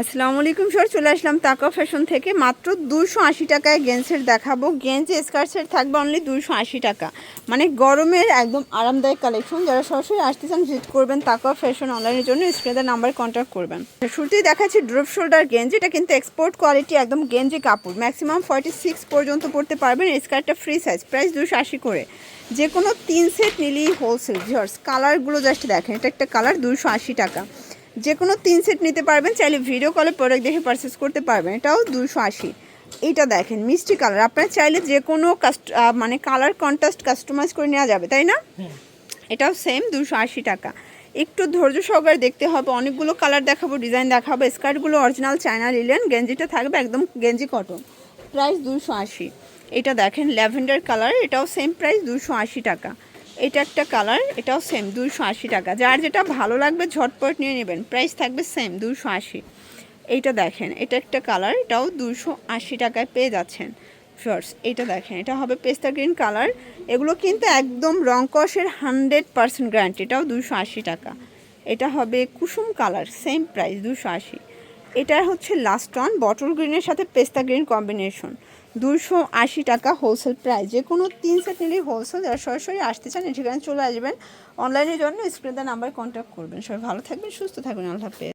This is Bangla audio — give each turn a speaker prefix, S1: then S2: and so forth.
S1: আসসালামু আলাইকুম স্যার, চলে আসলাম তাকা ফ্যাশন থেকে। মাত্র দুশো আশি টাকায় গেঞ্জের দেখাবো। গেঞ্জ স্কার্টসের থাকবে অনলি দুশো আশি টাকা। মানে গরমের একদম আরামদায়ক কালেকশন যারা সরাসরি আসতে চান ভিজিট করবেন তাকা ফ্যাশন অনলাইনের জন্য। স্ক্রিনের নাম্বার কন্ট্যাক্ট করবেন। শুরুতেই দেখাচ্ছি ড্রপ শোল্ডার গেঞ্জ। এটা কিন্তু এক্সপোর্ট কোয়ালিটি একদম গেঞ্জি কাপড়। ম্যাক্সিমাম ফর্টি সিক্স পর্যন্ত পড়তে পারবেন। স্কার্টটা ফ্রি সাইজ প্রাইস দুশো আশি করে। যে কোনো তিন সেট নিলেই হোলসেল ভিওর্স কালারগুলো জাস্ট দেখেন। এটা একটা কালার দুশো আশি টাকা। যে কোনো তিন সেট নিতে পারবেন চাইলে ভিডিও কলে প্রোডাক্ট দেখে পারচেস করতে পারবেন। এটাও দুশো আশি। এইটা দেখেন মিষ্টি কালার আপনারা চাইলে যে কোনো কাস্ট মানে কালার কন্ট্রাস্ট কাস্টমাইজ করে নেওয়া যাবে তাই না? এটাও সেম দুশো আশি টাকা। একটু ধৈর্য সহকারে দেখতে হবে অনেকগুলো কালার দেখাবো ডিজাইন দেখাবো। স্কার্টগুলো অরিজিনাল চায়না লিলেন গেঞ্জিটা থাকবে একদম গেঞ্জি কটন প্রাইস দুশো আশি। এটা দেখেন ল্যাভেন্ডার কালার এটাও সেম প্রাইস দুশো আশি টাকা। এটা একটা কালার, এটাও সেম দুশো আশি টাকা। যার যেটা ভালো লাগবে ঝটপট নিয়ে নেবেন প্রাইস থাকবে সেম দুশো আশি। এইটা দেখেন, এটা একটা কালার, এটাও দুশো আশি টাকায় পেয়ে যাচ্ছেন ফার্স এটা দেখেন, এটা হবে পেস্তা গ্রিন কালার। এগুলো কিন্তু একদম রং কষের হান্ড্রেড পার্সেন্ট গ্যারান্টি এটাও দুশো আশি টাকা। এটা হবে কুসুম কালার সেম প্রাইস দুশো আশি। এটা হচ্ছে লাস্ট ওয়ান বটল গ্রিনের সাথে পেস্তা গ্রিন কম্বিনেশন দুশো আশি টাকা হোলসেল প্রাইস যে কোনো তিন সেট নিলেই হোলসেল যারা সরাসরি আসতে চান সেখানে চলে আসবেন। অনলাইনের জন্য স্ক্রিনে নাম্বার কন্ট্যাক্ট করবেন। সবাই ভালো থাকবেন, সুস্থ থাকবেন, আল্লাহ